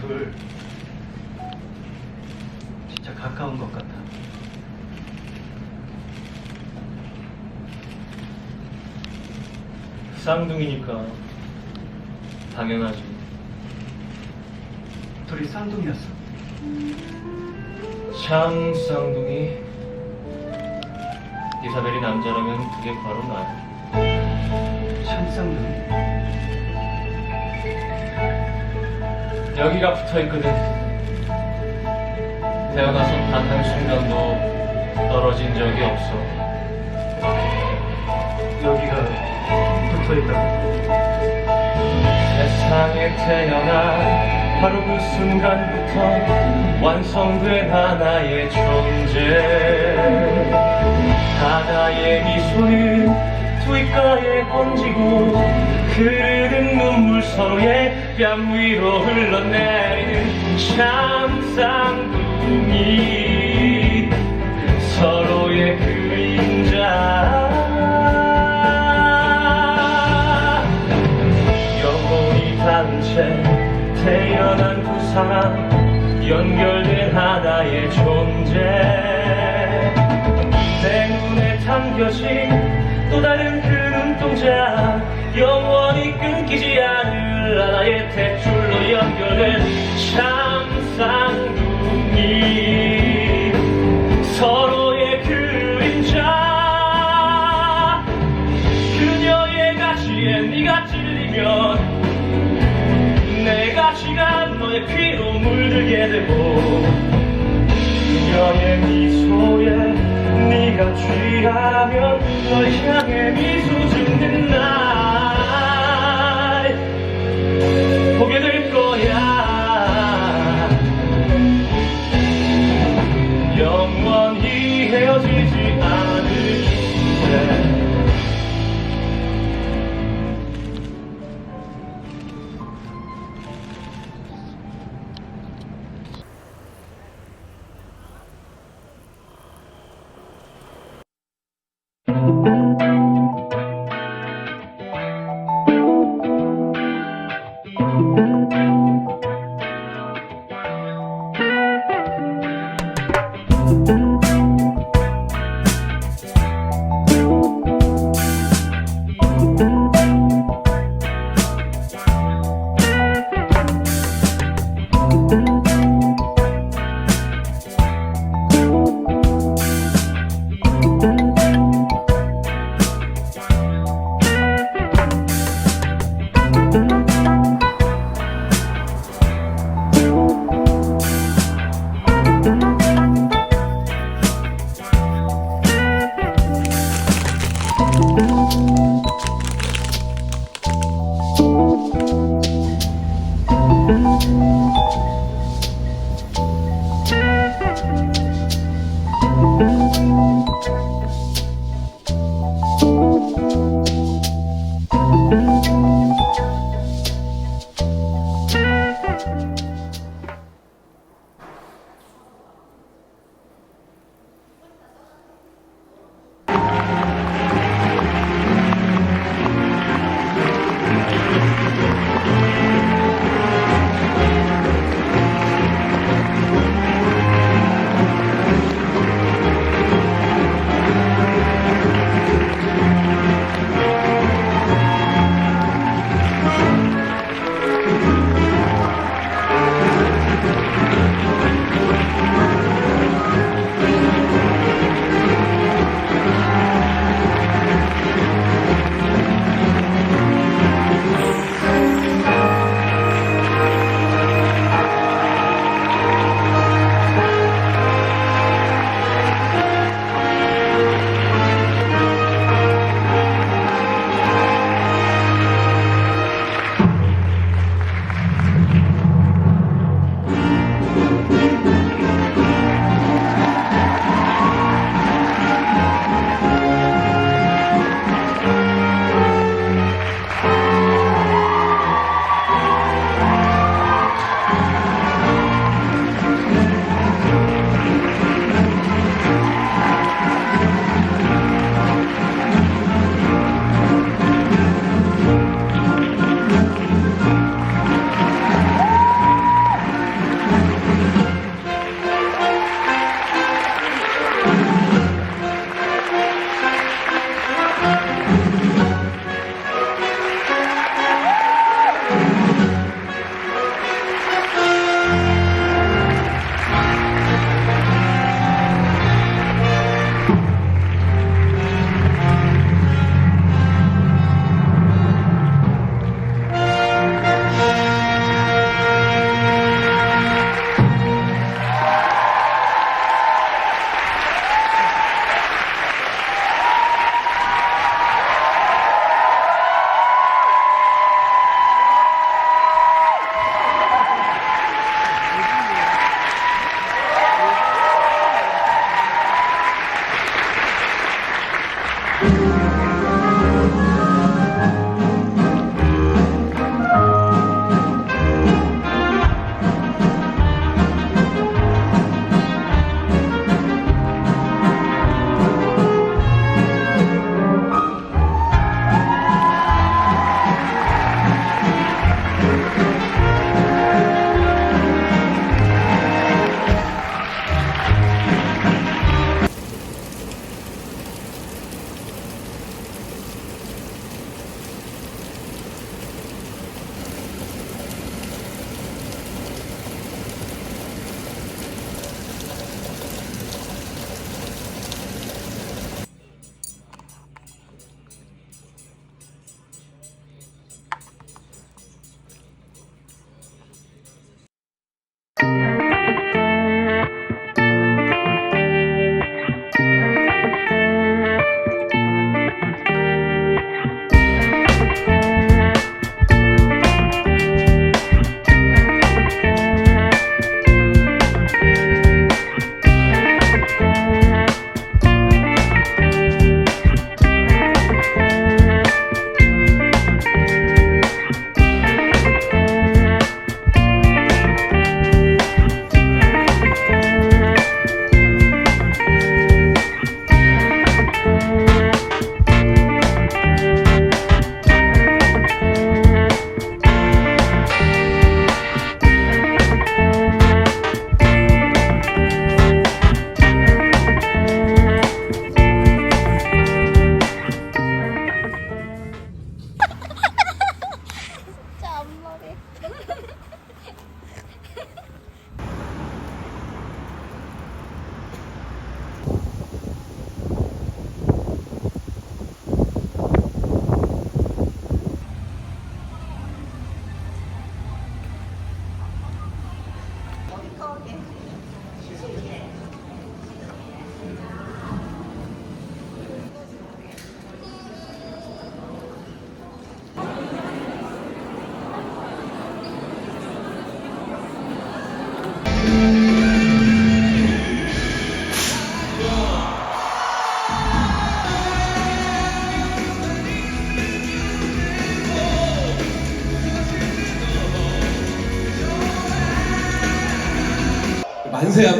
둘 진짜 가까운 것 같아. 쌍둥이니까 당연하지. 둘이 쌍둥이였어. 참 쌍둥이. 이사벨이 남자라면 그게 바로 나야. 참 쌍둥이. 여기가 붙어 있거든. 태어나서 단 한 순간도 떨어진 적이 없어. 여기가 붙어 있다고? 세상에 태어난 바로 그 순간부터 완성된 하나의 존재. 하나의 미소는 두 입가에 번지고 흐르는 눈물 서로의 뺨 위로 흘러내리는 참 쌍둥이. 서로의 그림자. 영혼이 채 태어난 두 사람 연결된 하나의 존재. 내 눈에 담겨진 또 다른 그 눈동자 영원히 끊기지 않을 하나의 탯줄로 연결된 참 쌍둥이 서로의 그림자 그녀의 가시에 네가 찔리면 내 가시가 너의 피로 물들게 되고 그녀의 미소에 네가 취하면 널 향해 미소 짓는 날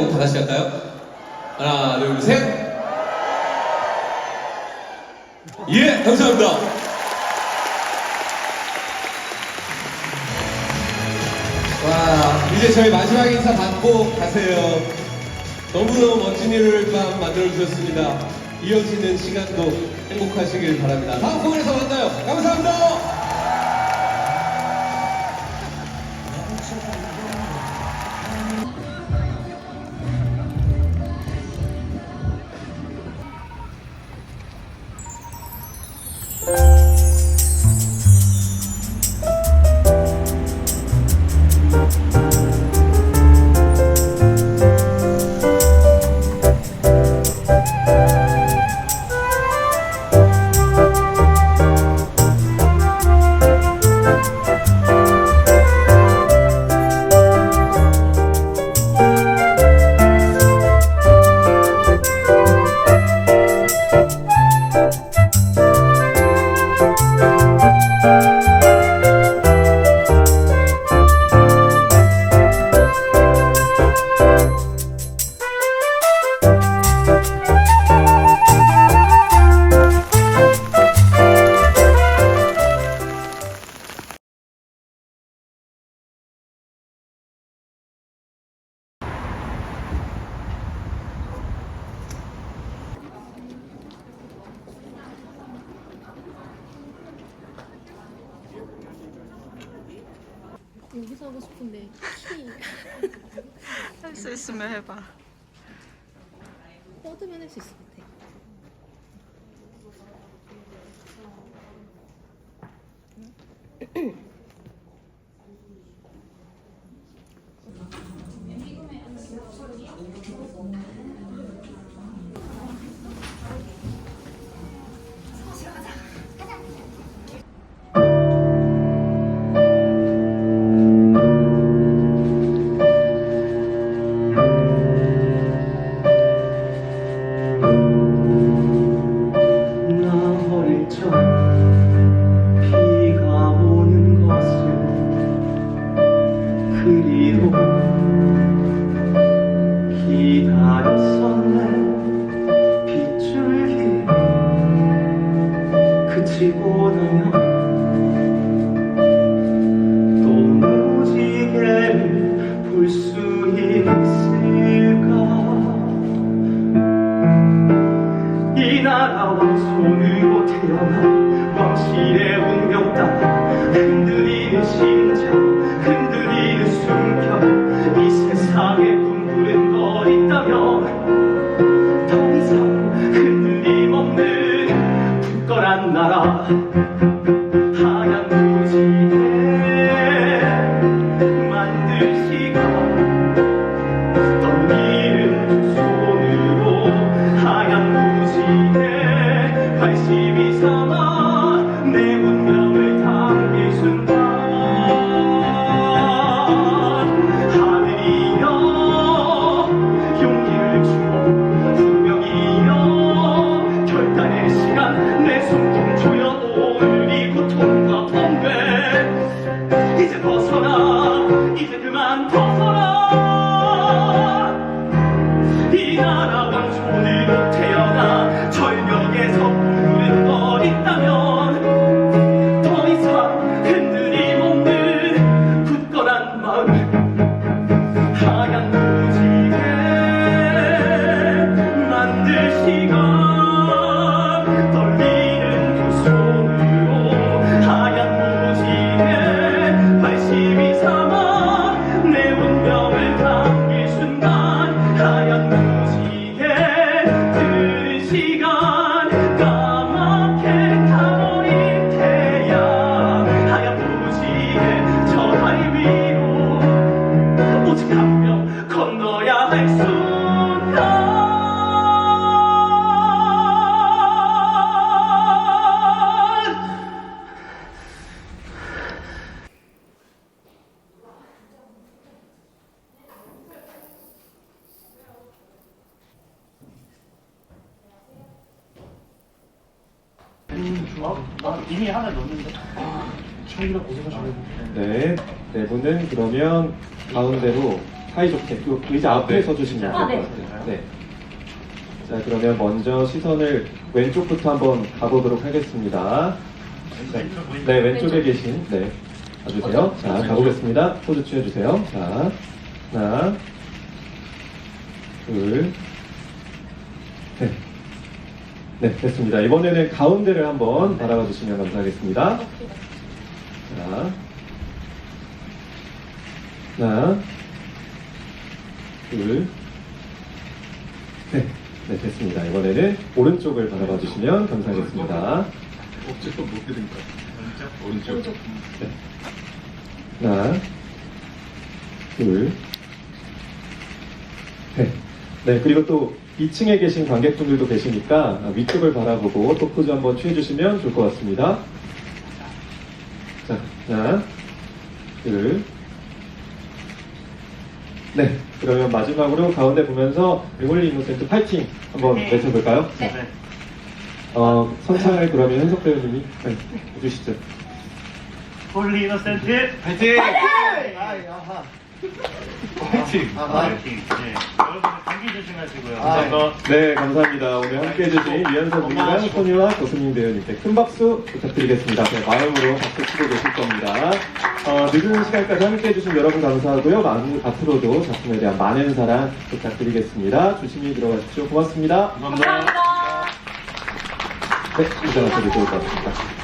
한번 다 같이 할까요? 하나, 둘, 셋. 예, 감사합니다. 와, 이제 저희 마지막 인사 받고 가세요. 너무너무 멋진 일을 만들어주셨습니다. 이어지는 시간도 행복하시길 바랍니다. 다음 공연에서 만나요. 감사합니다. 하고 싶은데 키 할 수 있으면 해봐. 뻗으면 할 수 있을 것 같아. yapmak 말고는 그러면 가운데로 사이좋게 그 의자 앞에 네. 서주시면 될것 아, 네. 같아요. 네. 자 그러면 먼저 시선을 왼쪽부터 한번 가보도록 하겠습니다. 네, 네 왼쪽에 계신 네 봐주세요. 자 가보겠습니다. 포즈 취해주세요. 자 하나 둘 셋. 네 됐습니다. 이번에는 가운데를 한번 바라봐 주시면 감사하겠습니다. 네, 자 하나, 둘, 네, 네, 됐습니다. 이번에는 오른쪽을 바라봐 주시면 감사하겠습니다. 어째서 못 드립니까? 오른쪽. 오른쪽. 네. 하나, 둘, 네. 네, 그리고 또 2층에 계신 관객분들도 계시니까 위쪽을 바라보고 또 포즈 한번 취해 주시면 좋을 것 같습니다. 자, 하나, 둘, 네. 그러면 마지막으로 가운데 보면서 링올리 이노센트 파이팅 한번 외쳐볼까요? 네. 어, 선창을 그러면 현석 배우님이 네, 해주시죠. 홀리 이노센트 파이팅! 파이팅! 파이 팅! 파이팅! 네. 여러분 감기 조심하시고요. 감사합니다. 네, 감사합니다. 오늘 함께 해주신 이현석 님과 소니와 고수님 배우님께 큰 박수 부탁드리겠습니다. 네, 마음으로 박수 치고 계실 겁니다. 어, 늦은 시간까지 함께 해주신 여러분 감사하고요. 많은, 앞으로도 작품에 대한 많은 사랑 부탁드리겠습니다. 조심히 들어가십시오. 고맙습니다. 감사합니다. 네, 것 같습니다.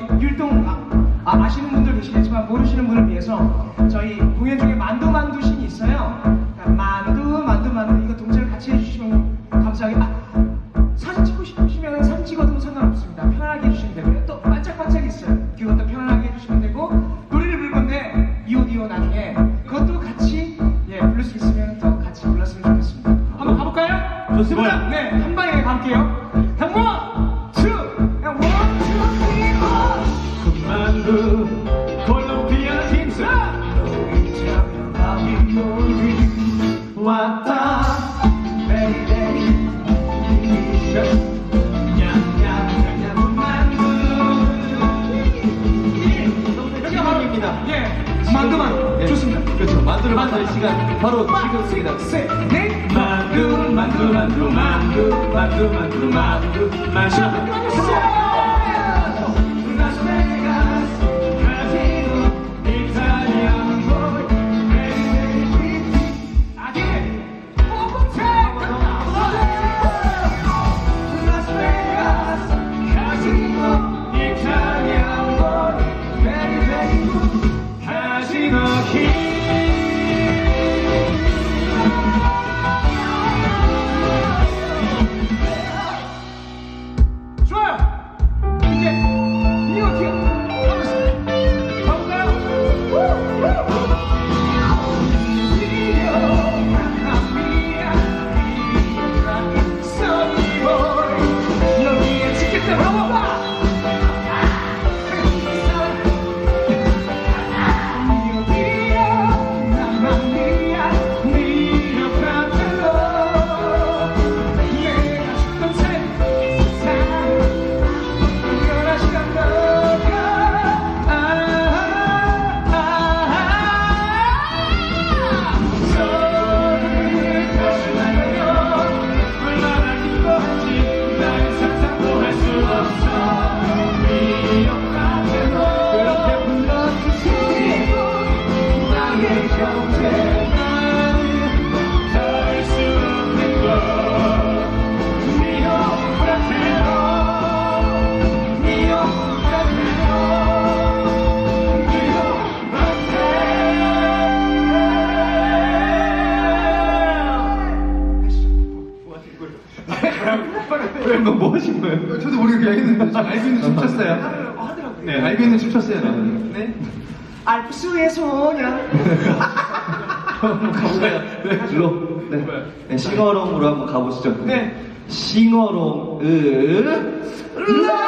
저희 율동, 아, 아, 시는 분들 계시겠지만 모르시는 분을 위해서 저희 공연 중에 만두 만두 신이 있어요. 그러니까 만두, 만두, 만두 이거 동작을 같이 해주시면 감사하게. 아, 베이베이 냠냠냠냠 만두 여기가 만두입니다 예. 만두만 좋습니다. 그렇죠. 만두를 만들 시간 바로 지금입니다. 셋 넷 만두 만두 만두 만두 만두 만두 만두. 만두 라스베가스 here. 그런 건 뭐 하신 거예요? 어, 저도 모르게 그냥 했는데 저 알고 있는 춤췄어요. 하더라고요 네, 알고 있는 춤췄어요. 나는. 네. 알프스의 소녀. 한번 가볼까요? 네. 로. 네. 네, 싱어롱으로 한번 가보시죠. 네. 싱어롱. 으. 네. 라.